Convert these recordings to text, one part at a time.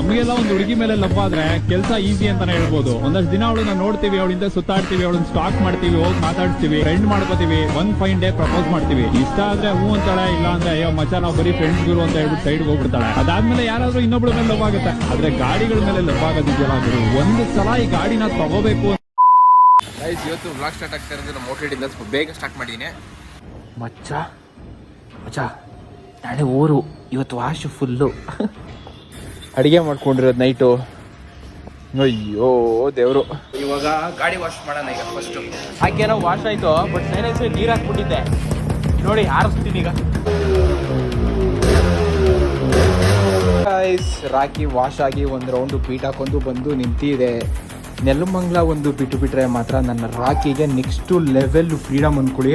ನಮಗೆಲ್ಲ ಒಂದು ಹುಡುಗಿ ಮೇಲೆ ಲವ್ ಆದ್ರೆ ಕೆಲಸ ಈಸಿ ಅಂತಾನೆ ಹೇಳ್ಬೋದು. ಒಂದಷ್ಟು ದಿನ ಅವಳನ್ನ ನೋಡ್ತೀವಿ ಅವಳಿಂದ ಸುತ್ತಾಡ್ತೀವಿ ಅವಳನ್ನ ಸ್ಟಾಕ್ ಮಾಡ್ತೀವಿ ಹೋಗಿ ಮಾತಾಡ್ತೀವಿ ಫ್ರೆಂಡ್ ಮಾಡ್ಕೋತೀವಿ ಒಂದ್ ಫೈನ್ ಡೇ ಪ್ರಪೋಸ್ ಮಾಡ್ತೀವಿ. ಇಷ್ಟ ಆದ್ರೆ ಹೂ ಅಂತಾಳೆ ಇಲ್ಲ ಅಂದ್ರೆ ಅಯ್ಯೋ ಮಚ್ಚಾ ನಾವು ಬರೀ ಫ್ರೆಂಡ್ಸ್ ಗುರು ಅಂತ ಹೇಳ್ಬಿಟ್ಟು ಸೈಡ್ ಹೋಗ್ಬಿಡ್ತಾಳೆ. ಅದಾದ್ಮೇಲೆ ಯಾರಾದ್ರೂ ಇನ್ನೊಬ್ಳ ಮೇಲೆ ಲವ್ ಆಗುತ್ತೆ. ಆದ್ರೆ ಗಾಡಿಗಳ ಮೇಲೆ ಲವ್ ಆಗೋದಿದೆಯಲ್ಲ ಗುರು. ಒಂದು ಸಲ ಈ ಗಾಡಿನ ತಗೋಬೇಕು ಗೈಸ್ ಇವತ್ತು ಬ್ಲಾಗ್ ಸ್ಟಾರ್ಟ್ ಆಗ್ತಾ ಇರೋದು ನಮ್ಮ ಮೋಟಿವೇಟಿಂದ ಸ್ವಲ್ಪ ಬೇಗ ಸ್ಟಾರ್ಟ್ ಮಾಡಿದೀನಿ. ಮಚ್ಚ ಮಚ್ಚ ನಾಳೆ ಊರು. ಇವತ್ತು ವಾಶ್ ಫುಲ್ಲು ಅಡಿಗೆ ಮಾಡ್ಕೊಂಡಿರೋದು ನೈಟು ಅಯ್ಯೋ ದೇವರು. ಇವಾಗ ಗಾಡಿ ವಾಶ್ ಮಾಡೋಣ ಈಗ ಫಸ್ಟ್ ಹಾಕೇನೋ ವಾಶ್ ಆಯ್ತು ಬಟ್ ಸೈಲೆನ್ಸ್ ನೀರು ಹಾಕ್ಬಿಟ್ಟಿದ್ದೆ. ನೋಡಿ ಆರಿಸ್ತೀನಿ ಈಗ. ರಾಕಿ ವಾಶ್ ಆಗಿ ಒಂದು ರೌಂಡು ಬೀಟ್ ಹಾಕೊಂಡು ಬಂದು ನಿಂತಿದೆ. ನೆಲಮಂಗ್ಲ ಒಂದು ಬಿಟ್ಟು ಬಿಟ್ರೆ ಮಾತ್ರ ನನ್ನ ರಾಕಿಗೆ ನೆಕ್ಸ್ಟು ಲೆವೆಲ್ ಫ್ರೀಡಮ್ ಅಂದ್ಕೊಳ್ಳಿ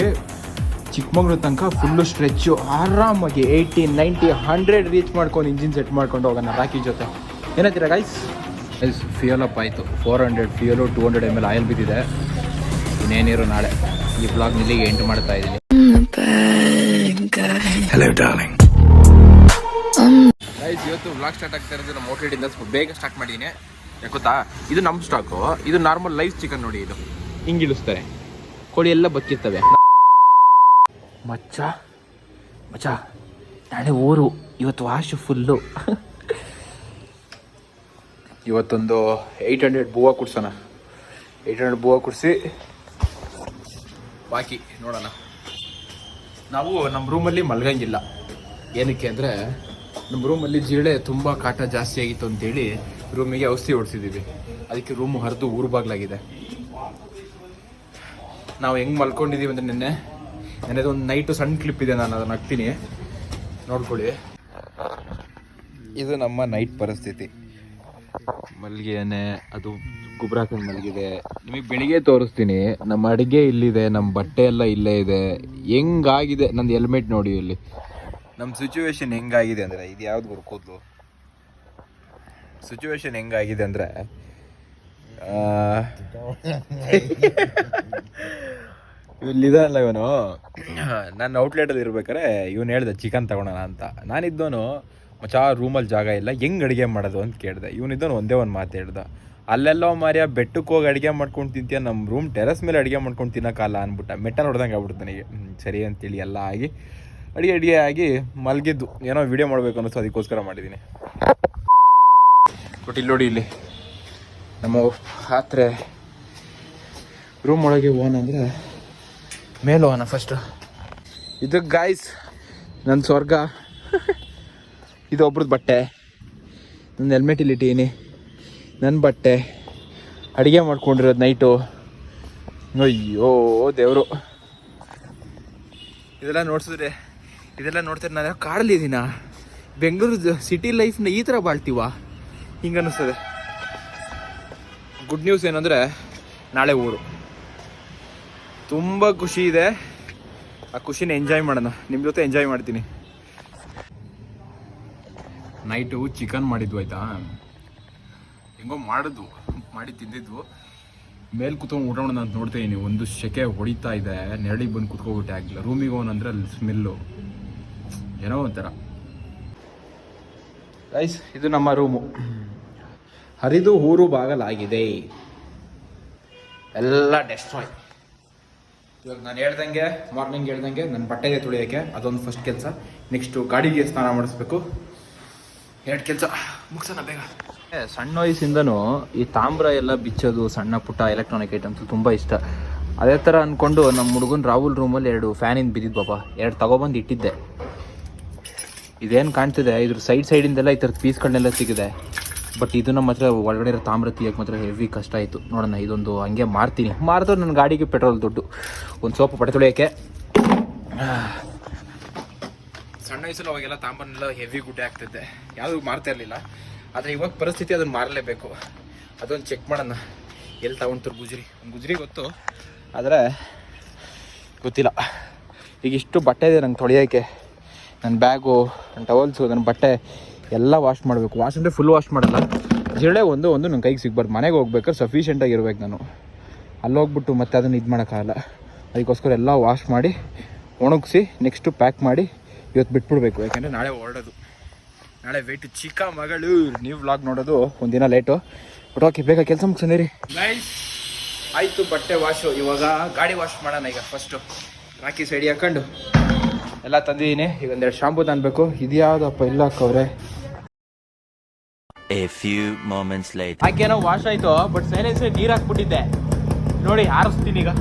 ಚಿಕ್ಕಮಂಗ್ಳೂರು ತನಕ ಫುಲ್ಲು ಸ್ಟ್ರೆಚ್ಚು ಆರಾಮಾಗಿ ಏಯ್ಟಿ ನೈಂಟಿ ಹಂಡ್ರೆಡ್ ರೀಚ್ ಮಾಡ್ಕೊಂಡು ಇಂಜಿನ್ ಸೆಟ್ ಮಾಡ್ಕೊಂಡು ಹೋಗೋಣ ರಾಕಿ ಜೊತೆ. ಏನಂತೀರಾ ಗೈಸ್ ಗೈಸ್ ಫ್ಯೂಯಲ್ ಅಪ್ ಆಯಿತು. Four hundred fuel two hundred M L oil ಬಿದ್ದಿದೆ. ಇನ್ನೇನಿರು ನಾಳೆ. ಈ ಬ್ಲಾಗ್ ಇಲ್ಲಿಗೆ ಎಂಟು ಮಾಡ್ತಾ ಇದ್ದೀನಿ. ಗೈಸ್ ಇವತ್ತು ಬ್ಲಾಗ್ ಸ್ಟಾರ್ಟ್ ಆಗ್ತಾ ಇರೋದು ನಮ್ಮ ಹೋಟೆಲಿಂದ ಸ್ವಲ್ಪ ಬೇಗ ಸ್ಟಾರ್ಟ್ ಮಾಡಿದ್ದೀನಿ ಯಾಕೆ ಗೊತ್ತಾ? ಇದು ನಮ್ಮ ಸ್ಟಾಕು ಇದು ನಾರ್ಮಲ್ ಲೈಫ್ ಚಿಕನ್ ನೋಡಿ ಇದು. ಹಿಂಗಿಳಿಸ್ತಾರೆ. ಕೋಳಿ ಎಲ್ಲ ಬಕ್ಕಿರ್ತವೆ ಮಚ್ಚ? ಮಚ್ಚ, ನಾಳೆ ಊರು. ಇವತ್ತು ವಾಶ್ ಫುಲ್ಲು ಇವತ್ತೊಂದು ಏಯ್ಟ್ ಹಂಡ್ರೆಡ್ ಬೂವ ಕುಡ್ಸೋಣ. ಏಯ್ಟ್ ಹಂಡ್ರೆಡ್ ಬೂವ ಕುಡಿಸಿ, ಬಾಕಿ ನೋಡೋಣ. ನಾವು ನಮ್ಮ ರೂಮಲ್ಲಿ ಮಲ್ಗಂಗಿಲ್ಲ. ಏನಕ್ಕೆ ಅಂದರೆ ನಮ್ಮ ರೂಮಲ್ಲಿ ಜಿರಳೆ ತುಂಬ ಕಾಟ ಜಾಸ್ತಿ ಆಗಿತ್ತು ಅಂತೇಳಿ ರೂಮಿಗೆ ಔಷಧಿ ಹೊಡ್ಸಿದ್ದೀವಿ ಅದಕ್ಕೆ ರೂಮು ಹರಿದು ಊರು ಬಾಗ್ಲಾಗಿದೆ. ನಾವು ಹೆಂಗೆ ಮಲ್ಕೊಂಡಿದ್ದೀವಿ ಅಂದರೆ ನಿನ್ನೆ ನೆನ್ನೆದು ಒಂದು ನೈಟು ಸಣ್ಣ ಕ್ಲಿಪ್ ಇದೆ, ನಾನು ಅದನ್ನು ಹಾಕ್ತೀನಿ. ನೋಡ್ಕೊಳ್ಳಿ. ಇದು ನಮ್ಮ ನೈಟ್ ಪರಿಸ್ಥಿತಿ. ಮಲ್ಲಿಗೆನೆ ಅದು ಗೊಬ್ಬರ ಹಾಕೊಂಡು ಮಲಗಿದೆ. ನಿಮಗೆ ಬೆಳಿಗ್ಗೆ ತೋರಿಸ್ತೀನಿ, ನಮ್ಮ ಅಡುಗೆ ಇಲ್ಲಿದೆ, ನಮ್ಮ ಬಟ್ಟೆ ಎಲ್ಲ ಇಲ್ಲೇ ಇದೆ. ಹೆಂಗಾಗಿದೆ? ನಂದು ಹೆಲ್ಮೆಟ್ ನೋಡಿ ಇಲ್ಲಿ. ನಮ್ಮ ಸಿಚುವೇಶನ್ ಹೆಂಗಾಗಿದೆ ಅಂದರೆ, ಇದು ಯಾವ್ದು ಗುರು ಕೂದಲು? ಸಿಚುವೇಶನ್ ಹೆಂಗಾಗಿದೆ ಅಂದರೆ ಇಲ್ಲಿದಲ್ಲ ಇವನು? ನಾನು ಔಟ್ಲೆಟಲ್ಲಿ ಇರ್ಬೇಕಾರೆ ಇವನು ಹೇಳ್ದೆ, ಚಿಕನ್ ತಗೊಳೋಣ ಅಂತ. ನಾನಿದ್ದವನು ಮಚಾ ರೂಮಲ್ಲಿ ಜಾಗ ಇಲ್ಲ, ಹೆಂಗ್ ಅಡುಗೆ ಮಾಡೋದು ಅಂತ ಕೇಳಿದೆ. ಇವನಿದ್ದವನು ಒಂದೇ ಒಂದು ಮಾತು ಹೇಳ್ದ. ಅಲ್ಲೆಲ್ಲೋ ಮಾರಿಯ ಬೆಟ್ಟಕ್ಕೆ ಹೋಗಿ ಅಡುಗೆ ಮಾಡ್ಕೊಂಡು ತಿಂತೀಯ ನಮ್ಮ ರೂಮ್ ಟೆರಸ್ ಮೇಲೆ ಅಡುಗೆ ಮಾಡ್ಕೊಂಡು ತಿನ್ನೋಕ್ಕಲ್ಲ ಅಂದ್ಬಿಟ್ಟ. ಮೆಟ್ಟ ನೋಡ್ದಂಗೆ ಆಗ್ಬಿಡ್ತು ನನಗೆ. ಸರಿ ಅಂತೇಳಿ ಎಲ್ಲ ಆಗಿ, ಅಡುಗೆ ಅಡುಗೆ ಆಗಿ ಮಲಗಿದ್ದು. ಏನೋ ವಿಡಿಯೋ ಮಾಡಬೇಕು ಅನ್ನಿಸ್ತು, ಅದಕ್ಕೋಸ್ಕರ ಮಾಡಿದ್ದೀನಿ ಬಟ್ ಇಲ್ಲಿ ನೋಡಿ ಇಲ್ಲಿ, ನಮ್ಮ ಆತ್ರೆ ರೂಮ್ ಒಳಗೆ ಓನ್ ಅಂದರೆ ಮೇಲೆ ಹೋಗೋಣ ಫಸ್ಟು ಇದು ಗಾಯ್ಸ್ ನನ್ನ ಸ್ವರ್ಗ. ಇದು ಒಬ್ರದ್ದು ಬಟ್ಟೆ. ನನ್ನ ಹೆಲ್ಮೆಟ್ ಇಲ್ಲಿ ಇಟ್ಟೀನಿ ನನ್ನ ಬಟ್ಟೆ. ಅಡುಗೆ ಮಾಡ್ಕೊಂಡಿರೋದು ನೈಟು ಅಯ್ಯೋ, ದೇವರು. ಇದೆಲ್ಲ ನೋಡ್ಸಿದ್ರೆ, ಇದೆಲ್ಲ ನೋಡ್ತಾರೆ ನಾನು ಯಾವ ಕಾಡಲ್ಲಿದ್ದೀನ ಬೆಂಗಳೂರು ಸಿಟಿ ಲೈಫ್ನ ಈ ಥರ ಬಾಳ್ತೀವ? ಹಿಂಗೆ ಅನ್ನಿಸ್ತದೆ ಗುಡ್ ನ್ಯೂಸ್ ಏನಂದರೆ, ನಾಳೆ ಊರು. ತುಂಬ ಖುಷಿ ಇದೆ. ಆ ಖುಷಿನ ಎಂಜಾಯ್ ಮಾಡೋಣ. ನಿಮ್ಮ ಜೊತೆ ಎಂಜಾಯ್ ಮಾಡ್ತೀನಿ. ನೈಟು ಚಿಕನ್ ಮಾಡಿದ್ವು ಆಯ್ತಾ? ಹೆಂಗೋ ಮಾಡಿದ್ವು ಮಾಡಿ ತಿಂದಿದ್ವು. ಮೇಲೆ ಕುತ್ಕೊಂಡು ಊಟ ಮಾಡೋಣ ಅಂತ ನೋಡ್ತಾ ಇದೀನಿ. ಒಂದು ಸೆಕೆ ಹೊಡಿತಾ ಇದೆ. ನೆರಳಿಗೆ ಬಂದು ಕುತ್ಕೋಬಿಟ್ಟೆ ಆಗಿಲ್ಲ ರೂಮಿಗೆ ಹೋಗೋಣಂದ್ರೆ ಅಲ್ಲಿ ಸ್ಮೆಲ್ಲು ಏನೋ ಒಂಥರ. ರೈಸ್ ಇದು ನಮ್ಮ ರೂಮು ಹರಿದು ಊರು ಬಾಗಲಾಗಿದೆ. ಎಲ್ಲ ಡೆಸ್ಟ್ರಾಯ್ ಇವಾಗ ನಾನು ಹೇಳ್ದಂಗೆ ಮಾರ್ನಿಂಗ್ ಹೇಳ್ದಂಗೆ ನನ್ನ ಬಟ್ಟೆಗೆ ತುಳಿಯೋಕ್ಕೆ ಅದೊಂದು ಫಸ್ಟ್ ಕೆಲಸ. ನೆಕ್ಸ್ಟು ಗಾಡಿಗೆ ಸ್ನಾನ ಮಾಡಿಸ್ಬೇಕು. ಎರಡು ಕೆಲಸ. ಮುಗಿಸೋಣ ಬೇಗ. ಸಣ್ಣ ವಯಸ್ಸಿಂದನೂ ಈ ತಾಮ್ರ ಎಲ್ಲ ಬಿಚ್ಚೋದು, ಸಣ್ಣ ಪುಟ್ಟ ಎಲೆಕ್ಟ್ರಾನಿಕ್ ಐಟಮ್ಸ್ ತುಂಬ ಇಷ್ಟ. ಅದೇ ಥರ ಅಂದ್ಕೊಂಡು ನಮ್ಮ ಹುಡುಗನ ರಾಹುಲ್ ರೂಮಲ್ಲಿ ಎರಡು ಫ್ಯಾನಿಂದ ಬಿದ್ದಿದ್ದು ಪಾಪ. ಎರಡು ತಗೊಬಂದು ಇಟ್ಟಿದ್ದೆ. ಇದೇನು ಕಾಣ್ತಿದೆ? ಇದ್ರ ಸೈಡ್ ಸೈಡಿಂದೆಲ್ಲ ಈ ಥರದ ಪೀಸ್ಗಳನ್ನೆಲ್ಲ ಸಿಗಿದೆ. ಬಟ್ ಇದು ನಮ್ಮ ಹತ್ರ ಒಳಗಡೆ ಇರೋ ತಾಮ್ರ ತೆಗಿಯೋಕೆ ಮಾತ್ರ ಹೆವಿ ಕಷ್ಟ ಆಯಿತು. ನೋಡೋಣ, ಇದೊಂದು ಹಂಗೆ ಮಾರ್ತೀನಿ. ಮಾರಿದ್ರೆ ನನ್ನ ಗಾಡಿಗೆ ಪೆಟ್ರೋಲ್ ದುಡ್ಡು. ಒಂದು ಸೋಪು ಪಡೆ ತೊಳೆಯೋಕ್ಕೆ ಸಣ್ಣ ವಯಸ್ಸಲ್ಲಿ ಅವಾಗೆಲ್ಲ ತಾಮ್ರನೆಲ್ಲ ಹೆವಿ ಗುಡ್ಡೆ ಆಗ್ತಿದ್ದೆ ಯಾವುದು ಮಾರ್ತಾ ಇರಲಿಲ್ಲ. ಆದರೆ ಇವಾಗ ಪರಿಸ್ಥಿತಿ ಅದನ್ನು ಮಾರಲೇಬೇಕು. ಅದೊಂದು ಚೆಕ್ ಮಾಡೋಣ. ಎಲ್ಲಿ ತಗೊಂಡ್ತಾರೆ ಗುಜರಿ? ಗುಜರಿ ಗೊತ್ತು. ಆದರೆ ಗೊತ್ತಿಲ್ಲ. ಈಗ ಇಷ್ಟು ಬಟ್ಟೆ ಇದೆ ನಂಗೆ ತೊಳೆಯೋಕ್ಕೆ ನನ್ನ ಬ್ಯಾಗು ನನ್ನ ಟವಲ್ಸು ನನ್ನ ಬಟ್ಟೆ. ಎಲ್ಲ ವಾಶ್ ಮಾಡಬೇಕು. ವಾಶ್ ಅಂದರೆ ಫುಲ್ ವಾಶ್ ಮಾಡಲ್ಲ. ಜಿರಳೆ ಒಂದು ಒಂದು ನನ್ನ ಕೈಗೆ ಸಿಗ್ಬಾರ್ದು. ಮನೆಗೆ ಹೋಗ್ಬೇಕಾದ್ರೆ ಸಫಿಷಿಯೆಂಟಾಗಿ ಇರ್ಬೇಕು ನಾನು. ಅಲ್ಲಿ ಹೋಗ್ಬಿಟ್ಟು ಮತ್ತೆ ಅದನ್ನು ಇದು ಮಾಡೋಕ್ಕಾಗಲ್ಲ. ಅದಕ್ಕೋಸ್ಕರ ಎಲ್ಲ ವಾಶ್ ಮಾಡಿ, ಒಣಗಿಸಿ ನೆಕ್ಸ್ಟು ಪ್ಯಾಕ್ ಮಾಡಿ ಇವತ್ತು ಬಿಟ್ಬಿಡ್ಬೇಕು. ಯಾಕೆಂದರೆ ನಾಳೆ ಹೊರಡೋದು. ನಾಳೆ ವೆಯ್ಟ್ ಚಿಕ್ಕ ಮಗಳು. ನೀವು ವ್ಲಾಗ್ ನೋಡೋದು ಒಂದಿನ ಲೇಟು ಬಟ್ ಓಕೆ ಬೇಗ ಕೆಲಸ ಮುಗಿಸಂದಿರಿ ಗೈಸ್ ಆಯಿತು ಬಟ್ಟೆ ವಾಶು ಇವಾಗ ಗಾಡಿ ವಾಶ್ ಮಾಡೋಣ ಈಗ ಫಸ್ಟು ರಾಕಿ ಸೈಡಿ ಹಾಕೊಂಡು. ಎಲ್ಲ ತಂದಿದ್ದೀನಿ. ಈಗ ಒಂದೆರಡು ಶಾಂಪು ತಂದಬೇಕು. ಇದ್ಯಾವುದಪ್ಪ, ಇಲ್ಲ ಹಾಕವ್ರೆ A ಫ್ಯೂ ಮೊಮೆಂಟ್ಸ್ ಲೈಟ್ ಹಾಕೇನೋ ವಾಶ್ ಆಯ್ತು ಬಟ್ ಸೈಲೆನ್ಸ್ ನೀರ್ ಹಾಕ್ಬಿಟ್ಟಿದ್ದೆ. ನೋಡಿ ಆರಿಸ್ತೀನಿ ಈಗ.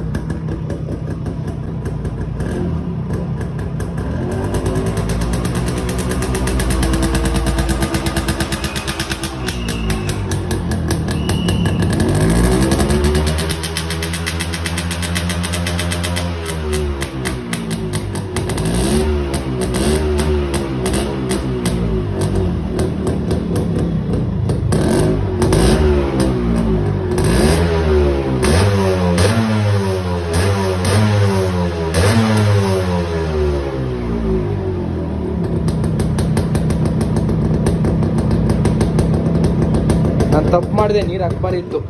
ತಪ್ಪು ಮಾಡಿದೆ ನೀರು ಹಾಕ್ಬಾರಿತ್ತು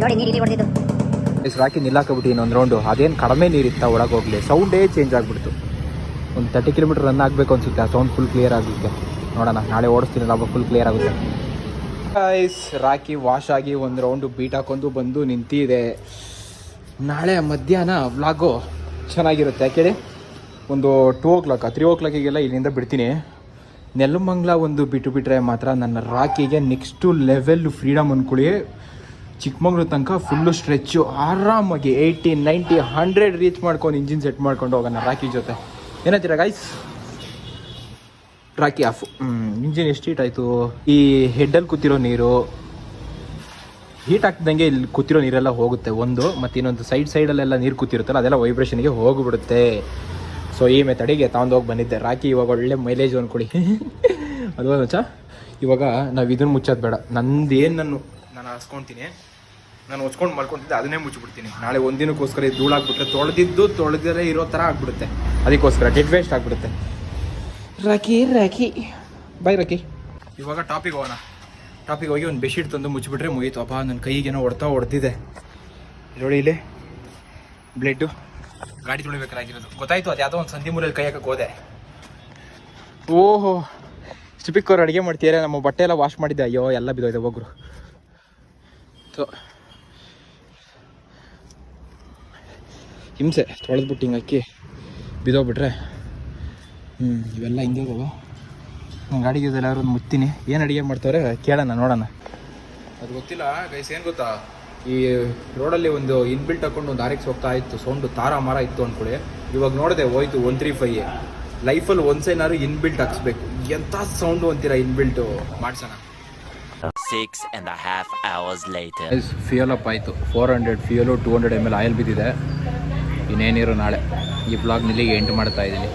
ನೋಡಿ ಹಾಕಿ ನಿಲ್ಲಾಕಬಿಟ್ಟು ಇನ್ನೊಂದು ರೌಂಡು ಅದೇನು ಕಡಿಮೆ ನೀರಿತ್ತ ಒಳಗೆ ಹೋಗ್ಲಿ ಸೌಂಡೇ ಚೇಂಜ್ ಆಗಿಬಿಡ್ತು. ಒಂದು ತರ್ಟಿ ಕಿಲೋಮೀಟರ್ ರನ್ ಆಗಬೇಕು ಅನಿಸುತ್ತೆ. ಆ ಸೌಂಡ್ ಫುಲ್ ಕ್ಲಿಯರ್ ಆಗುತ್ತೆ ನೋಡೋಣ, ನಾಳೆ ಓಡಿಸ್ತೀನಿ ಲಾಭ ಫುಲ್ ಕ್ಲಿಯರ್ ಆಗುತ್ತೆ. ಗೈಸ್ ರಾಕಿ ವಾಶ್ ಆಗಿ ಒಂದು ರೌಂಡು ಬೀಟ್ ಹಾಕೊಂಡು ಬಂದು ನಿಂತಿದೆ. ನಾಳೆ ಮಧ್ಯಾಹ್ನ ವ್ಲಾಗು ಚೆನ್ನಾಗಿರುತ್ತೆ. ಯಾಕೆ ಒಂದು ಟೂ ಓ ಕ್ಲಾಕ್ ತ್ರೀ ಓ ಕ್ಲಾಕಿಗೆಲ್ಲ ಇಲ್ಲಿಂದ ಬಿಡ್ತೀನಿ. ನೆಲಮಂಗ್ಲ ಒಂದು ಬಿಟ್ಟು ಬಿಟ್ಟರೆ ಮಾತ್ರ ನನ್ನ ರಾಕಿಗೆ ನೆಕ್ಸ್ಟು ಲೆವೆಲ್ ಫ್ರೀಡಮ್ ಅಂದ್ಕೊಳ್ಳಿ ಚಿಕ್ಕಮಂಗ್ಳೂರು ತನಕ ಫುಲ್ಲು ಸ್ಟ್ರೆಚ್ಚು ಆರಾಮಾಗಿ ಏಯ್ಟಿ ನೈಂಟಿ ಹಂಡ್ರೆಡ್ ರೀಚ್ ಮಾಡ್ಕೊಂಡು ಇಂಜಿನ್ ಸೆಟ್ ಮಾಡ್ಕೊಂಡು ಹೋಗೋಣ ರಾಕಿ ಜೊತೆ. ಏನಂತೀರಾ ಗೈಸ್ ರಾಕಿ ಆಫ್ ಇಂಜಿನ್ ಎಷ್ಟು ಹೀಟ್ ಆಯಿತು? ಈ ಹೆಡ್ಡಲ್ಲಿ ಕೂತಿರೋ ನೀರು ಹೀಟ್ ಆಗ್ತಿದ್ದಂಗೆ ಇಲ್ಲಿ ಕೂತಿರೋ ನೀರೆಲ್ಲ ಹೋಗುತ್ತೆ. ಒಂದು, ಮತ್ತು ಇನ್ನೊಂದು ಸೈಡ್ ಸೈಡಲ್ಲೆಲ್ಲ ನೀರು ಕೂತಿರುತ್ತಲ್ಲ, ಅದೆಲ್ಲ ವೈಬ್ರೇಷನ್ಗೆ ಹೋಗಿಬಿಡುತ್ತೆ. ಸೊ ಈ ಮೆಥಡಿಗೆ ತಗೊಂಡೋಗಿ ಬಂದಿದ್ದೆ. ರಾಕಿ ಇವಾಗ ಒಳ್ಳೆ ಮೈಲೇಜ್ ಅಂದ್ಕೊಳ್ಳಿ ಅದು ಇವಾಗ ನಾವು ಇದನ್ನು ಮುಚ್ಚೋದು ಬೇಡ. ನಂದೇನು ನಾನು ನಾನು ಹಾಸ್ಕೊತೀನಿ ನಾನು ಹೊಚ್ಕೊಂಡು ಮಲ್ಕೊತಿದ್ದೆ ಅದನ್ನೇ ಮುಚ್ಚಿಬಿಡ್ತೀನಿ. ನಾಳೆ ಒಂದಿನಕ್ಕೋಸ್ಕರ ಇದು ಧೂಳಾಗ್ಬಿಟ್ರೆ ತೊಳೆದಿದ್ದು ತೊಳೆದಿರೇ ಇರೋ ಥರ ಆಗ್ಬಿಡುತ್ತೆ. ಅದಕ್ಕೋಸ್ಕರ ಡೆಡ್ ವೇಸ್ಟ್ ಆಗಿಬಿಡುತ್ತೆ. Rocky Rocky. Bye Rocky. ಇವಾಗ ಟಾಪಿಗೆ ಹೋಗೋಣ. ಟಾಪಿಗೆ ಹೋಗಿ ಒಂದು ಬೆಡ್ಶೀಟ್ ತಂದು ಮುಚ್ಚಿಬಿಟ್ರೆ ಮುಗೀತು. ಅಪ್ಪ ನನ್ನ ಕೈಗೇನೋ ಹೊಡ್ತಾ ಹೊಡೆದಿದೆ. ನೋಡಿ ಇಲ್ಲಿ ಬ್ಲೆಡ್ಡು ಗಾಡಿ ತೊಳಿಬೇಕಾಗಿರೋದು. ಗೊತ್ತಾಯ್ತು ಅದು ಯಾವುದೋ ಒಂದು ಸಂಧಿ ಮೂಲೆಯಲ್ಲಿ ಕೈ ಹಾಕಕ್ಕೆ ಹೋದೆ. ಓಹೋ ಸ್ಟಿಪಿಕ್ ಅವ್ರು ಅಡುಗೆ ಮಾಡ್ತೀಯಾರೆ ನಮ್ಮ ಬಟ್ಟೆ ಎಲ್ಲ ವಾಶ್ ಮಾಡಿದ್ದೆ. ಅಯ್ಯೋ ಎಲ್ಲ ಬಿದ್ದೋಯ್ದೆ ಒಬ್ಬರು ಸೊ ಹಿಂಸೆ ತೊಳೆದ್ಬಿಟ್ಟು ಹಿಂಗೆ ಅಕ್ಕಿ ಬಿದ್ದೋಗ್ಬಿಟ್ರೆ. ಹ್ಞೂ ಇವೆಲ್ಲ ಹಿಂಗೆ ನಂಗೆ ಗಾಡಿಗೆ ಎಲ್ಲರೂ ಮುತ್ತೀನಿ. ಏನು ಅಡುಗೆ ಮಾಡ್ತಾವ್ರೆ? ಕೇಳೋಣ ನೋಡೋಣ. ಅದು ಗೊತ್ತಿಲ್ಲ ಗೈಸ್ ಏನು ಗೊತ್ತಾ? ಈ ರೋಡಲ್ಲಿ ಒಂದು ಇನ್ಬಿಲ್ಟ್ ಹಾಕೊಂಡು ಒಂದು ಆರೆಕ್ಸ್ ಹೋಗ್ತಾ ಇತ್ತು ಸೌಂಡು ತಾರ ಮರ ಇತ್ತು ಅಂದ್ಕೊಳ್ಳಿ. ಇವಾಗ ನೋಡಿದೆ ಹೋಯ್ತು ಒನ್ ತ್ರೀ ಫೈ ಲೈಫಲ್ಲಿ ಒಂದ್ಸೇನಾದ್ರು ಇನ್ಬಿಲ್ಟ್ ಹಾಕ್ಸ್ಬೇಕು. ಎಂಥ ಸೌಂಡು ಅಂತೀರಾ ಇನ್ಬಿಲ್ಟು ಮಾಡ್ಸೋಣ. Six and a hours hours later. Fuel up ಆಯಿತು. Four hundred fuel two hundred M L oil ಬಿದ್ದಿದೆ. ಇನ್ನೇನಿರೋ ನಾಳೆ ಈ ಬ್ಲಾಗ್ನಲ್ಲಿ ಎಂಟು ಮಾಡ್ತಾ ಇದ್ದೀನಿ.